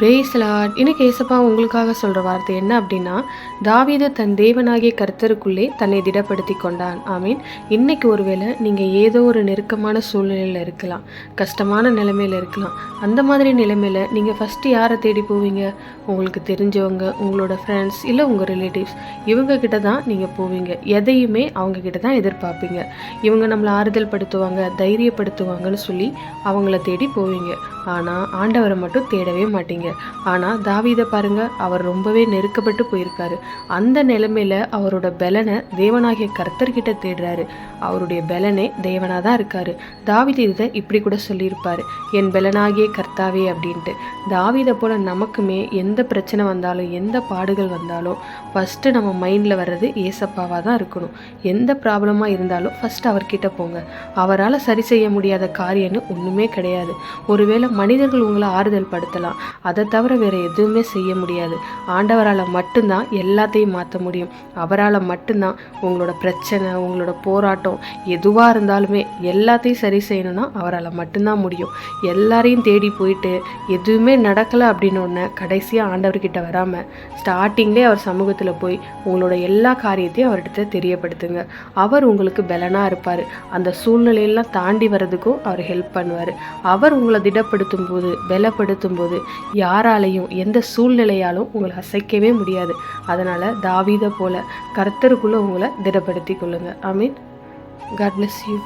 பிரேஸ்லாட் இன்னைக்கு ஏசப்பா உங்களுக்காக சொல்கிற வார்த்தை என்ன அப்படின்னா தாவீது தன் தேவனாகிய கர்த்தருக்குள்ளே தன்னை திடப்படுத்தி கொண்டான். ஆமீன். இன்னைக்கு ஒருவேளை நீங்கள் ஏதோ ஒரு நெருக்கமான சூழ்நிலையில் இருக்கலாம். கஷ்டமான நிலைமையில் இருக்கலாம். அந்த மாதிரி நிலைமையில் நீங்கள் ஃபஸ்ட்டு யாரை தேடி போவீங்க? உங்களுக்கு தெரிஞ்சவங்க உங்களோட ஃப்ரெண்ட்ஸ் இல்லை உங்கள் ரிலேட்டிவ்ஸ் இவங்க கிட்ட தான் நீங்கள் போவீங்க. எதையுமே அவங்கக்கிட்ட தான் எதிர்பார்ப்பீங்க. இவங்க நம்மளை ஆறுதல் படுத்துவாங்க தைரியப்படுத்துவாங்கன்னு சொல்லி அவங்கள தேடி போவீங்க. ஆனால் ஆண்டவரை மட்டும் தேடவே மாட்டீங்க. ஆனால் தாவீதை பாருங்க அவர் ரொம்பவே நெருக்கப்பட்டு போயிருக்காரு. அந்த நிலைமையில அவரோட பலனை தேவனாகிய கர்த்தர்கிட்ட தேடுறாரு. அவருடைய பலனே தேவனாக தான் இருக்காரு. தாவித இதை இப்படி கூட சொல்லியிருப்பார். என் பலனாகிய கர்த்தாவே அப்படின்ட்டு. தாவிதை போல நமக்குமே எந்த பிரச்சனை வந்தாலும் எந்த பாடுகள் வந்தாலும் ஃபஸ்ட்டு நம்ம மைண்டில் வர்றது ஏசப்பாவாக தான் இருக்கணும். எந்த ப்ராப்ளமாக இருந்தாலும் ஃபஸ்ட்டு அவர்கிட்ட போங்க. அவரால் சரி செய்ய முடியாத காரியம்னு ஒன்றுமே கிடையாது. ஒருவேளை மனிதர்கள் உங்களை ஆறுதல் படுத்தலாம் அதை தவிர வேறு எதுவுமே செய்ய முடியாது. ஆண்டவரால் மட்டும்தான் எல்லாத்தையும் மாற்ற முடியும். அவரால் மட்டும்தான் உங்களோட பிரச்சனை உங்களோட போராட்டம் எதுவாக இருந்தாலுமே எல்லாத்தையும் சரி செய்யணும்னா அவரால் மட்டும்தான் முடியும். எல்லாரையும் தேடி போயிட்டு எதுவுமே நடக்கலை அப்படின்னு ஒன்று கடைசியாக ஆண்டவர்கிட்ட வராமல் ஸ்டார்டிங்லேயே அவர் சமூகத்தில் போய் உங்களோட எல்லா காரியத்தையும் அவர்கிட்ட தெரியப்படுத்துங்க. அவர் உங்களுக்கு பலனாக இருப்பார். அந்த சூழ்நிலையெல்லாம் தாண்டி வர்றதுக்கும் அவர் ஹெல்ப் பண்ணுவார். அவர் உங்களை பலப்படுத்தும் போது பலப்படுத்தும் போது யாராலையும் எந்த சூழ்நிலையாலும் உங்களை அசைக்கவே முடியாது. அதனால் தாவீதை போல கர்த்தருக்குள்ளே உங்களை திடப்படுத்தி கொள்ளுங்கள் I mean God bless you